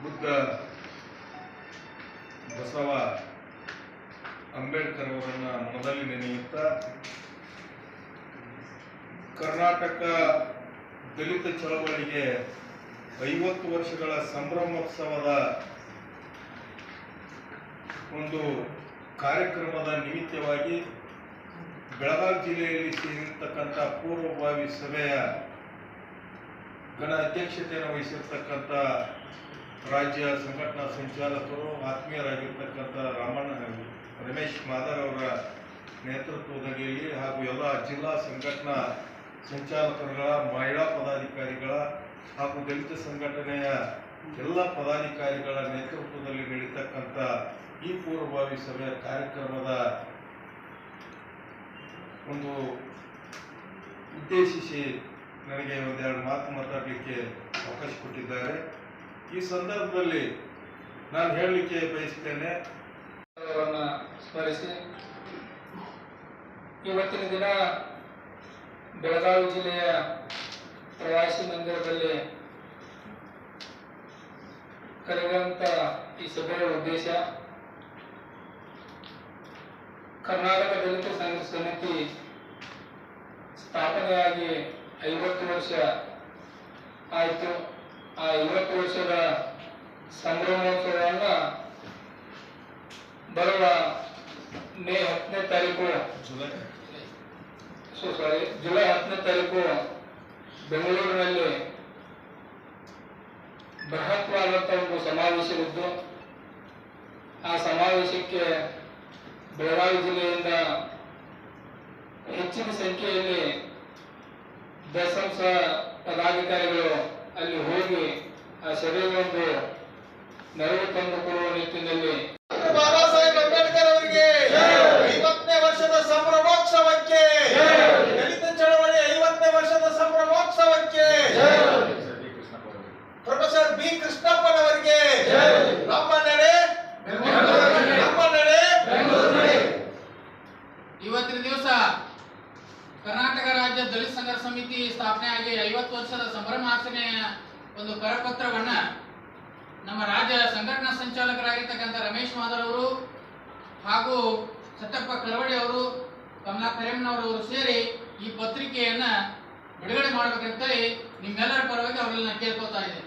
ಬುದ್ಧ ಬಸವ ಅಂಬೇಡ್ಕರ್ ಅವರನ್ನ ಮೊದಲು ನೆನೆಯುತ್ತಾ ಕರ್ನಾಟಕ ದಲಿತ ಚಳವಳಿಗೆ ಐವತ್ತು ವರ್ಷಗಳ ಸಂಭ್ರಮೋತ್ಸವದ ಒಂದು ಕಾರ್ಯಕ್ರಮದ ನಿಮಿತ್ತವಾಗಿ ಬೆಳಗಾವಿ ಜಿಲ್ಲೆಯಲ್ಲಿ ಸೇರಿರ್ತಕ್ಕಂಥ ಪೂರ್ವಭಾವಿ ಸಭೆಯ ಗಣ ಅಧ್ಯಕ್ಷತೆಯನ್ನು ವಹಿಸಿರ್ತಕ್ಕಂಥ ರಾಜ್ಯ ಸಂಘಟನಾ ಸಂಚಾಲಕರು, ಆತ್ಮೀಯರಾಗಿರ್ತಕ್ಕಂಥ ರಾಮಣ್ಣ ರಮೇಶ್ ಮಾದರ್ ಅವರ ನೇತೃತ್ವದಲ್ಲಿ ಹಾಗೂ ಎಲ್ಲ ಜಿಲ್ಲಾ ಸಂಘಟನಾ ಸಂಚಾಲಕರುಗಳ, ಮಹಿಳಾ ಪದಾಧಿಕಾರಿಗಳ ಹಾಗೂ ದಲಿತ ಸಂಘಟನೆಯ ಎಲ್ಲ ಪದಾಧಿಕಾರಿಗಳ ನೇತೃತ್ವದಲ್ಲಿ ನಡೀತಕ್ಕಂಥ ಈ ಪೂರ್ವಭಾವಿ ಸಭೆಯ ಕಾರ್ಯಕ್ರಮದ ಒಂದು ಉದ್ದೇಶಿಸಿ ನನಗೆ ಒಂದೆರಡು ಮಾತು ಮಾತಾಡಲಿಕ್ಕೆ ಅವಕಾಶ ಕೊಟ್ಟಿದ್ದಾರೆ. ಈ ಸಂದರ್ಭದಲ್ಲಿ ನಾನು ಹೇಳಲಿಕ್ಕೆ ಬಯಸ್ತೇನೆ ಸ್ಮರಿಸಿ. ಇವತ್ತಿನ ದಿನ ಬೆಳಗಾವಿ ಜಿಲ್ಲೆಯ ಪ್ರವಾಸಿ ಮಂದಿರದಲ್ಲಿ ಕರೆದಂತ ಈ ಸಭೆಯ ಉದ್ದೇಶ ಕರ್ನಾಟಕ ದಲಿತ ಸಂಘ ಸಮಿತಿ ಸ್ಥಾಪನೆಯಾಗಿ ಐವತ್ತು ವರ್ಷ ಆಯಿತು. ಆ ಐವತ್ತು ವರ್ಷದ ಸಂಭ್ರಮೋತ್ಸವವನ್ನು ಬರುವ ಮೇ ಹತ್ತನೇ ತಾರೀಕು. ಸೊ ಸಾರಿ ಜುಲೈ ಹತ್ತನೇ ತಾರೀಕು ಬೆಂಗಳೂರಿನಲ್ಲಿ ಬೃಹತ್ವಾದಂಥ ಒಂದು ಸಮಾವೇಶವಿದ್ದು ಆ ಸಮಾವೇಶಕ್ಕೆ ಬೆಳಗಾವಿ ಜಿಲ್ಲೆಯಿಂದ ಹೆಚ್ಚಿನ ಸಂಖ್ಯೆಯಲ್ಲಿ ದಸಂಸ ಪದಾಧಿಕಾರಿಗಳು ಬಿ ಕೃಷ್ಣಪ್ಪನವರಿಗೆ. ನಮ್ಮ ನಡೆ ನಮ್ಮ ನಡೆ ಇವತ್ತಿನ ದಿವಸ ಕರ್ನಾಟಕ ರಾಜ್ಯ ದಲಿತ ಸಂಘರ್ಷ ಸಮಿತಿ ಸ್ಥಾಪನೆ ಆಗಿ ಐವತ್ತು ವರ್ಷದ ಸಂಭ್ರಮಾಚರಣೆಯ ಒಂದು ಕರಪತ್ರವನ್ನ ನಮ್ಮ ರಾಜ್ಯ ಸಂಘಟನಾ ಸಂಚಾಲಕರಾಗಿರ್ತಕ್ಕಂಥ ರಮೇಶ್ ಮಾದರ್ ಅವರು ಹಾಗೂ ಸತ್ತಪ್ಪ ಕಳವಡಿ ಅವರು ಕಮಲಾ ಕರೆಮ್ಮನವರವರು ಸೇರಿ ಈ ಪತ್ರಿಕೆಯನ್ನ ಬಿಡುಗಡೆ ಮಾಡ್ಬೇಕಂತೇಳಿ ನಿಮ್ಮೆಲ್ಲರ ಪರವಾಗಿ ಅವರಲ್ಲಿ ನಾನು ಕೇಳ್ಕೊತಾ ಇದ್ದೇನೆ.